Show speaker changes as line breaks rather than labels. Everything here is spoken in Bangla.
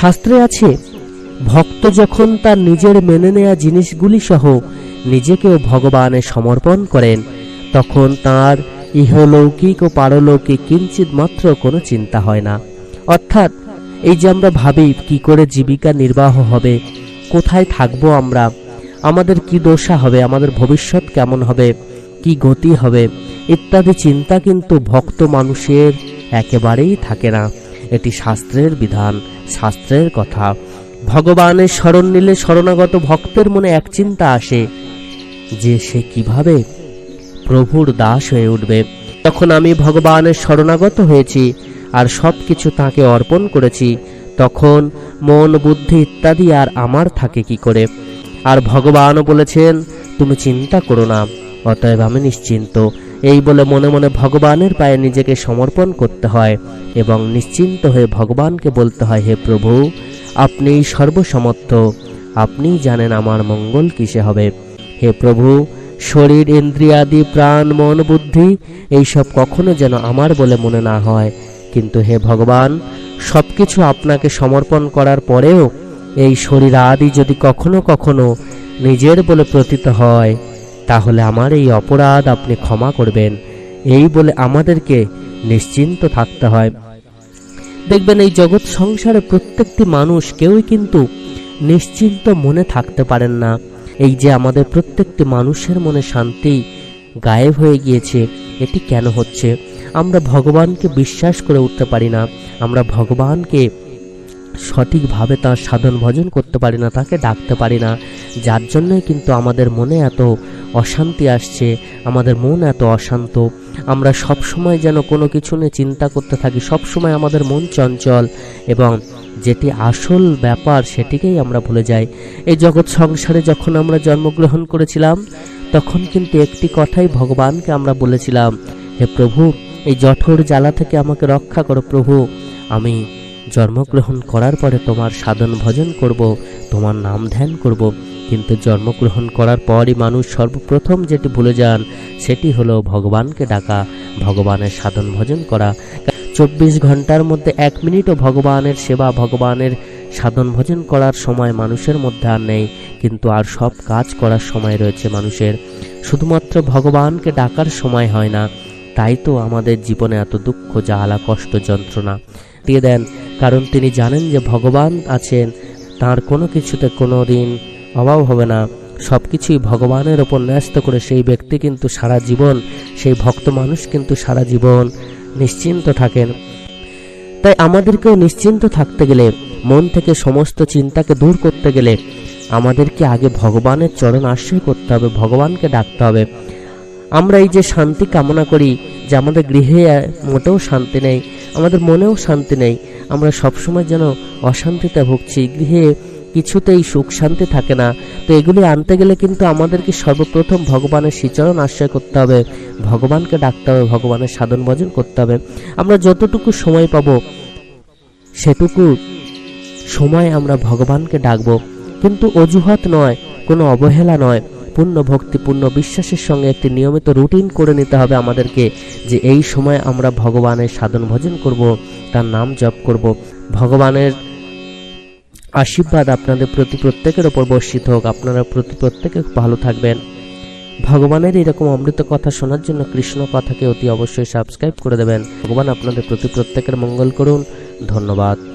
শাস্ত্রে আছে, ভক্ত যখন তার নিজের মেনে নেয়া জিনিসগুলি সহ নিজেকেও ভগবানে সমর্পণ করেন, তখন তার ইহলৌকিক ও পারলৌকিক কিঞ্চিত মাত্র কোনো চিন্তা হয় না। অর্থাৎ, এই যে আমরা ভাবি, কি করে জীবিকা নির্বাহ হবে, কোথায় থাকব আমরা, আমাদের কি দশা হবে, আমাদের ভবিষ্যৎ কেমন হবে, কি গতি হবে, ইত্যাদি চিন্তা কিন্তু ভক্ত মানুষের একেবারেই থাকে না। এটি শাস্ত্রের বিধান, শাস্ত্রের কথা। ভগবানের শরণ নিলে শরণাগত ভক্তের মনে এক চিন্তা আসে, যে সে কীভাবে প্রভুর দাস হয়ে উঠবে। তখন আমি ভগবানের শরণাগত হয়েছি আর সব কিছু তাকে অর্পণ করেছি, তখন মন, বুদ্ধি ইত্যাদি আর আমার থাকে কি করে? আর ভগবানও বলেছেন, তুমি চিন্তা করো না, অতএব আমি নিশ্চিন্ত। এই বলে মনে মনে ভগবানের পায়ে নিজেকে সমর্পণ করতে হয় এবং নিশ্চিন্ত হয়ে ভগবানকে বলতে হয়, হে প্রভু, আপনি সর্বসমর্থ। আপনিই জানেন আমার মঙ্গল কিসে হবে। হে প্রভু, শরীর, ইন্দ্রিয়াদি, প্রাণ, মন, বুদ্ধি, এইসব কখনো যেন আমার বলে মনে না হয়। কিন্তু হে ভগবান সব কিছু আপনাকে সমর্পণ করার পরেও এই শরীর আদি যদি কখনো কখনো নিজের বলে প্রতীত হয় তাহলে আমার এই অপরাধ আপনি ক্ষমা করবেন। এই বলে আমাদেরকে নিশ্চিন্ত থাকতে হয়। দেখবেন এই জগৎ সংসারে প্রত্যেকটি মানুষ কেউই কিন্তু নিশ্চিন্ত মনে থাকতে পারেন না। এই যে আমাদের প্রত্যেকটি মানুষের মনে শান্তি গায়েব হয়ে গিয়েছে, এটি কেন হচ্ছে? আমরা ভগবানকে বিশ্বাস করে উঠতে পারি না। আমরা ভগবানকে সঠিকভাবে তার সাধন ভজন করতে পারি না, তাকে ডাকতে পারি না। যার জন্যই কিন্তু আমাদের মনে এত অশান্তি আসছে, আমাদের মন এত অশান্ত। আমরা সব সময় যেন কোনো কিছু নিয়ে চিন্তা করতে থাকি সব সময় আমাদের মন চঞ্চল এবং যেটি আসল ব্যাপার সেটিকেই আমরা ভুলে যাই। এই জগৎ সংসারে যখন আমরা জন্মগ্রহণ করেছিলাম, তখন কিন্তু একটি কথাই ভগবানকে আমরা বলেছিলাম, হে প্রভু, এই জঠর জ্বালা থেকে আমাকে রক্ষা করো প্রভু। আমি জন্মগ্রহণ করার পরে তোমার সাধন ভজন করব, তোমার নাম ধ্যান করব। কিন্তু জন্মগ্রহণ করার পরই মানুষ সর্বপ্রথম যেটি ভুলে যান, সেটি হলো ভগবানকে ডাকা, ভগবানের সাধন ভজন করা। চব্বিশ ঘণ্টার মধ্যে এক মিনিটও ভগবানের সেবা, ভগবানের সাধন ভজন করার সময় মানুষের মধ্যে আর নেই, কিন্তু আর সব কাজ করার সময় রয়েছে মানুষের। শুধুমাত্র ভগবানকে ডাকার সময় হয় না, তাই তো আমাদের জীবনে এত দুঃখ, জ্বালা, কষ্ট, যন্ত্রণা। দিয়ে দেন, কারণ তিনি জানেন যে ভগবান আছেন, তার কোনো কিছুতে কোনো দিন অভাব হবে না। সব কিছুই ভগবানের ওপর ন্যস্ত করে সেই ব্যক্তি কিন্তু সারা জীবন, সেই ভক্ত মানুষ কিন্তু সারা জীবন নিশ্চিন্ত থাকেন। তাই আমাদেরকেও নিশ্চিন্ত থাকতে গেলে, মন থেকে সমস্ত চিন্তাকে দূর করতে গেলে আমাদেরকে আগে ভগবানের চরণ আশ্রয় করতে হবে, ভগবানকে ডাকতে হবে। আমরা এই যে শান্তি কামনা করি যে আমাদের গৃহে মোটেও শান্তি নেই, আমাদের মনেও শান্তি নেই, আমরা সবসময় যেন অশান্তিতে ভুগছি, গৃহে কিছুতেই সুখ শান্তি থাকে না। তো এগুলি আনতে গেলে কিন্তু আমাদেরকে সর্বপ্রথম ভগবানের শ্রীচরণ আশ্রয় করতে হবে। ভগবানকে ডাকতে হবে, ভগবানের সাধন ভজন করতে হবে। আমরা যতটুকু সময় পাব, সেটুকু সময় আমরা ভগবানকে ডাকবো। কিন্তু অজুহাত নয়, কোনো অবহেলা নয়। পূর্ণ ভক্তি, পূর্ণ বিশ্বাসের সঙ্গে একটি নিয়মিত রুটিন করে নিতে হবে আমাদেরকে, যে এই সময় আমরা ভগবানের সাধন ভজন করব, তার নাম জপ করব। ভগবানের আশীর্বাদ আপনাদের প্রতি প্রত্যেকের ওপর বর্ষিত হোক। আপনারা প্রতি প্রত্যেকে ভালো থাকবেন। ভগবানের এরকম অমৃত কথা শোনার জন্য কৃষ্ণ কথাকে অতি অবশ্যই সাবস্ক্রাইব করে দেবেন। ভগবান আপনাদের প্রতি প্রত্যেকের মঙ্গল করুন। ধন্যবাদ।